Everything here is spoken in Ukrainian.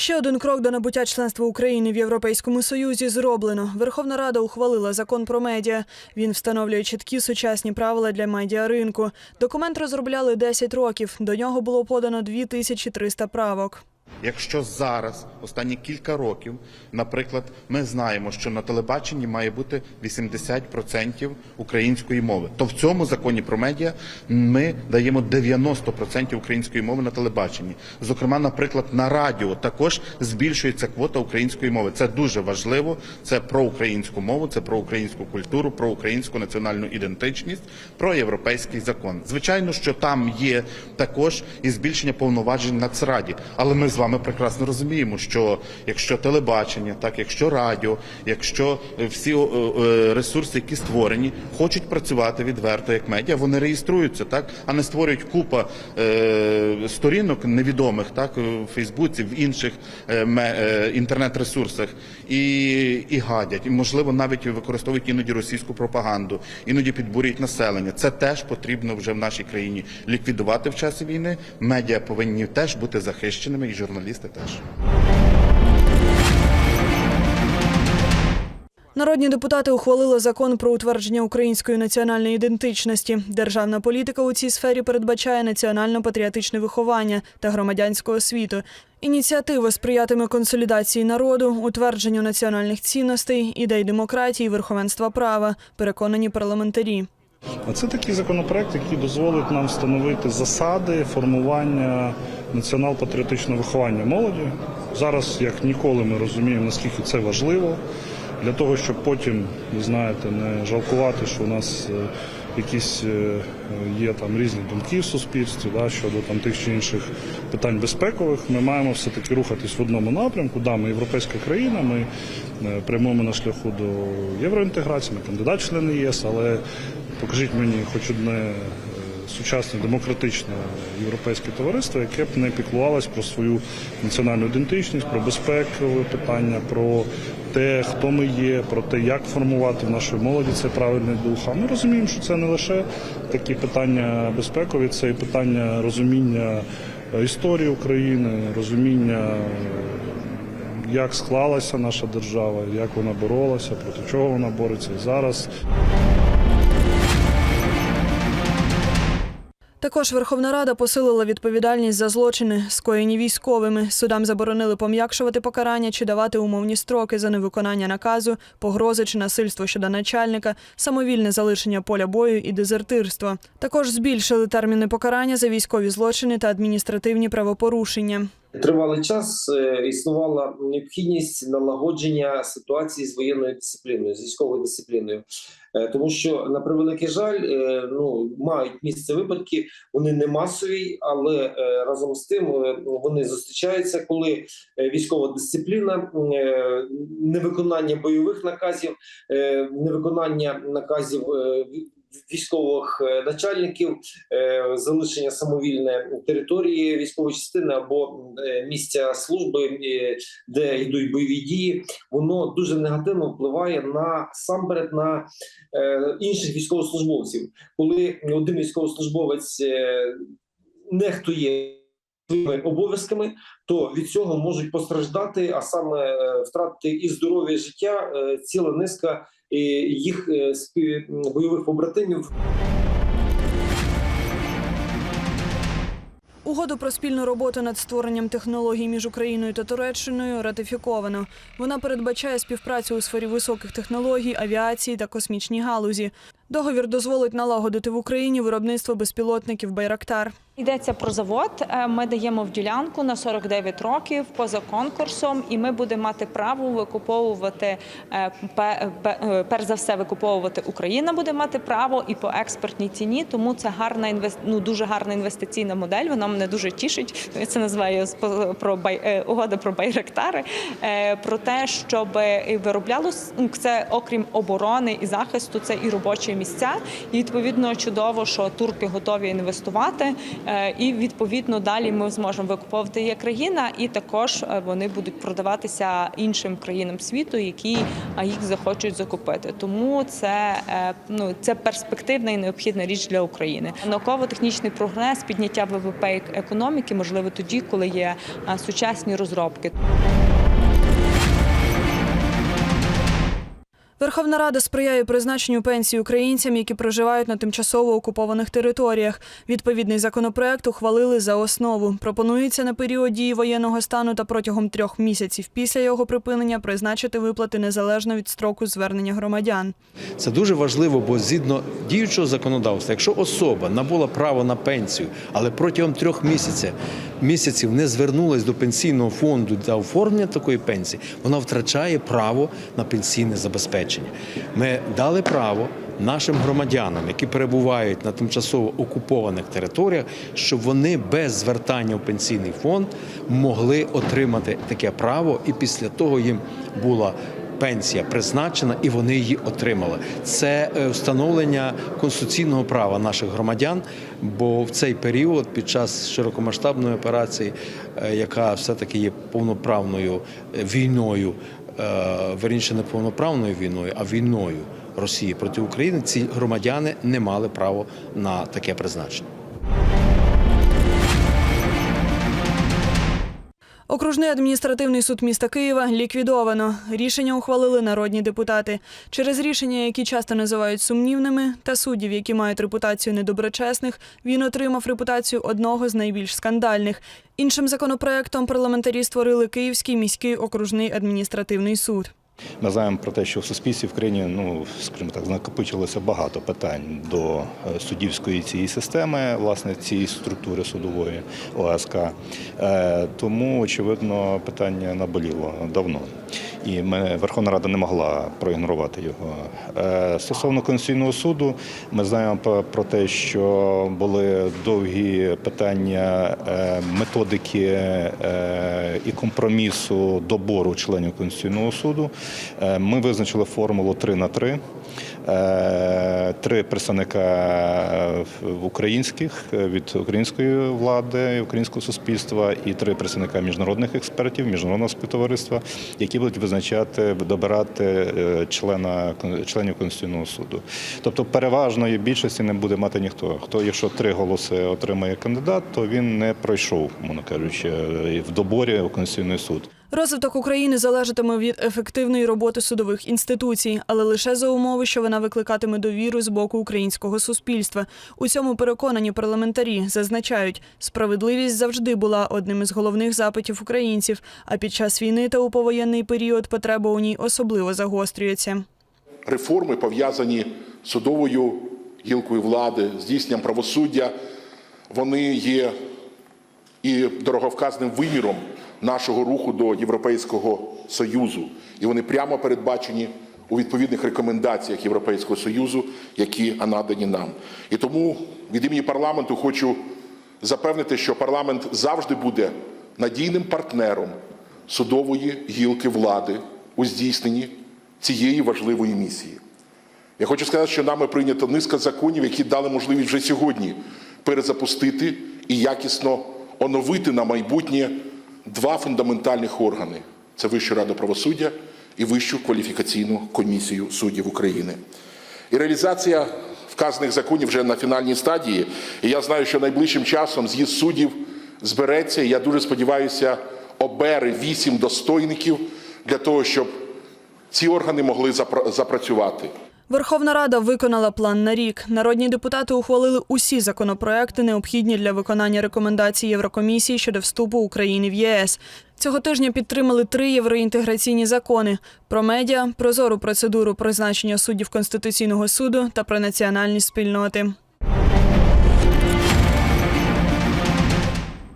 Ще один крок до набуття членства України в Європейському Союзі зроблено. Верховна Рада ухвалила закон про медіа. Він встановлює чіткі сучасні правила для медіаринку. Документ розробляли 10 років. До нього було подано 2300 правок. Якщо зараз, останні кілька років, наприклад, ми знаємо, що на телебаченні має бути 80% української мови, то в цьому законі про медіа ми даємо 90% української мови на телебаченні. Зокрема, наприклад, на радіо також збільшується квота української мови. Це дуже важливо. Це про українську мову, це про українську культуру, про українську національну ідентичність, про європейський закон. Звичайно, що там є також і збільшення повноважень Нацраді, але ми з вами прекрасно розуміємо, що якщо телебачення, так якщо радіо, якщо е, всі е, ресурси, які створені, хочуть працювати відверто як медіа, вони реєструються, так а не створюють купа е, сторінок невідомих, так в Фейсбуці, в інших інтернет-ресурсах і, і гадять, і можливо навіть використовують іноді російську пропаганду, іноді підбурюють населення. Це теж потрібно вже в нашій країні ліквідувати в часі війни. Медіа повинні теж бути захищеними, і журналісти теж. Народні депутати ухвалили закон про утвердження української національної ідентичності. Державна політика у цій сфері передбачає національно-патріотичне виховання та громадянську освіту. Ініціатива сприятиме консолідації народу, утвердженню національних цінностей, ідей демократії, верховенства права, переконані парламентарі. А це такий законопроект, який дозволить нам встановити засади формування націонал-патріотичного виховання молоді. Зараз, як ніколи, ми розуміємо, наскільки це важливо для того, щоб потім, ви знаєте, не жалкувати, що у нас е, якісь е, є там різні думки в суспільстві да, щодо там тих чи інших питань безпекових. Ми маємо все таки рухатись в одному напрямку. Да, ми європейська країна, ми е, прямуємо на шляху до євроінтеграції, ми кандидат члени ЄС, але покажіть мені хоч одне сучасне демократичне європейське товариство, яке б не піклувалось про свою національну ідентичність, про безпекове питання, про те, хто ми є, про те, як формувати в нашій молоді цей правильний дух. А ми розуміємо, що це не лише такі питання безпекові, це і питання розуміння історії України, розуміння. Як склалася наша держава, як вона боролася, проти чого вона бореться і зараз. Також Верховна Рада посилила відповідальність за злочини, скоєні військовими. Судам заборонили пом'якшувати покарання чи давати умовні строки за невиконання наказу, погрози чи насильство щодо начальника, самовільне залишення поля бою і дезертирство. Також збільшили терміни покарання за військові злочини та адміністративні правопорушення. Тривалий час е, існувала необхідність налагодження ситуації з воєнною дисципліною, з військовою дисципліною, Е, тому що на превеликий жаль, е, ну мають місце випадки, вони не масові, але разом з тим вони зустрічаються, коли військова дисципліна, невиконання бойових наказів, невиконання наказів. Військових е, начальників, е, залишення самовільне території військової частини або е, місця служби, де йдуть бойові дії, воно дуже негативно впливає на самперед на е, інших військовослужбовців. Коли один військовослужбовець нехтує своїми обов'язками, то від цього можуть постраждати, а саме втратити і здоров'я життя ціла низка їх е, бойових побратимів. Угоду про спільну роботу над створенням технологій між Україною та Туреччиною ратифіковано. Вона передбачає співпрацю у сфері високих технологій, авіації та космічній галузі. Договір дозволить налагодити в Україні виробництво безпілотників Байрактар. Йдеться про завод. Е, Ми даємо в ділянку на 49 років поза конкурсом, і ми будемо мати право викуповувати е, е, перш за все, викуповувати Україна буде мати право і по експортній ціні. Тому це гарна інвес... ну, дуже гарна інвестиційна модель. Вона мене дуже тішить. Це називаю про бай... угода про байректари. Про те, щоб вироблялось ну, це окрім оборони і захисту, це і робочі місця. І відповідно чудово, що турки готові інвестувати. Е, І відповідно далі ми зможемо викуповувати як країна, і також е, вони будуть продаватися іншим країнам світу, які е, їх захочуть закупити. Тому це ну це перспективна і необхідна річ для України. Науково-технічний прогрес, підняття ВВП ек- економіки можливо тоді, коли є сучасні розробки. Верховна Рада сприяє призначенню пенсій українцям, які проживають на тимчасово окупованих територіях. Відповідний законопроект ухвалили за основу. Пропонується на період дії воєнного стану та протягом трьох місяців після його припинення призначити виплати незалежно від строку звернення громадян. Це дуже важливо, бо згідно діючого законодавства, якщо особа набула право на пенсію, але протягом трьох місяців місяців не звернулась до пенсійного фонду для оформлення такої пенсії, вона втрачає право на пенсійне забезпечення. Ми дали право нашим громадянам, які перебувають на тимчасово окупованих територіях, щоб вони без звертання в пенсійний фонд могли отримати таке право, і після того їм була пенсія призначена, і вони її отримали. Це е, встановлення конституційного права наших громадян. Бо в цей період, під час широкомасштабної операції, е, яка все-таки є повноправною е, війною, верніше не повноправною війною, а війною Росії проти України, ці громадяни не мали права на таке призначення. Окружний адміністративний суд міста Києва ліквідовано. Рішення ухвалили народні депутати. Через рішення, які часто називають сумнівними, та суддів, які мають репутацію недоброчесних, він отримав репутацію одного з найбільш скандальних. Іншим законопроектом парламентарі створили Київський міський окружний адміністративний суд. Ми знаємо про те, що в суспільстві в країні, ну скажімо так, накопичилося багато питань до е, суддівської цієї системи, власне, цієї структури судової ОСК. Е, Тому, очевидно, питання наболіло давно. І ми, Верховна Рада не могла проігнорувати його. Е, Стосовно Конституційного суду, ми знаємо про- те, що були довгі питання е, методики е, і компромісу добору членів Конституційного суду. Ми визначили формулу 3 на 3. Е, Три представника е, українських е, від української влади, українського суспільства, і три представника міжнародних експертів, міжнародного співтовариства, які будуть визначати, добирати члена членів Конституційного суду. Тобто переважної більшості не буде мати ніхто. Хто, якщо три голоси отримає кандидат, то він не пройшов, мовно кажучи, в доборі у Конституційний суд. Розвиток України залежатиме від ефективної роботи судових інституцій, але лише за умови, що вона викликатиме довіру з боку українського суспільства. У цьому переконані парламентарі зазначають, справедливість завжди була одним із головних запитів українців. А під час війни та у повоєнний період потреба у ній особливо загострюється. реформи, пов'язані з судовою гілкою влади, здійсненням правосуддя, вони є і дороговказним виміром нашого руху до Європейського Союзу. І вони прямо передбачені у відповідних рекомендаціях Європейського Союзу, які надані нам. І тому від імені парламенту хочу запевнити, що парламент завжди буде надійним партнером судової гілки влади у здійсненні цієї важливої місії. Я хочу сказати, що нами прийнято низка законів, які дали можливість вже сьогодні перезапустити і якісно оновити на майбутнє два фундаментальних органи: це Вищу раду правосуддя і Вищу кваліфікаційну комісію суддів України. І реалізація вказаних законів вже на фінальній стадії. І я знаю, що найближчим часом з'їзд суддів збереться. І я дуже сподіваюся, обере вісім достойників для того, щоб ці органи могли запрацювати. Верховна Рада виконала план на рік. Народні депутати ухвалили усі законопроекти, необхідні для виконання рекомендацій Єврокомісії щодо вступу України в ЄС. Цього тижня підтримали три євроінтеграційні закони: про медіа, прозору процедуру призначення суддів Конституційного суду та про національні спільноти.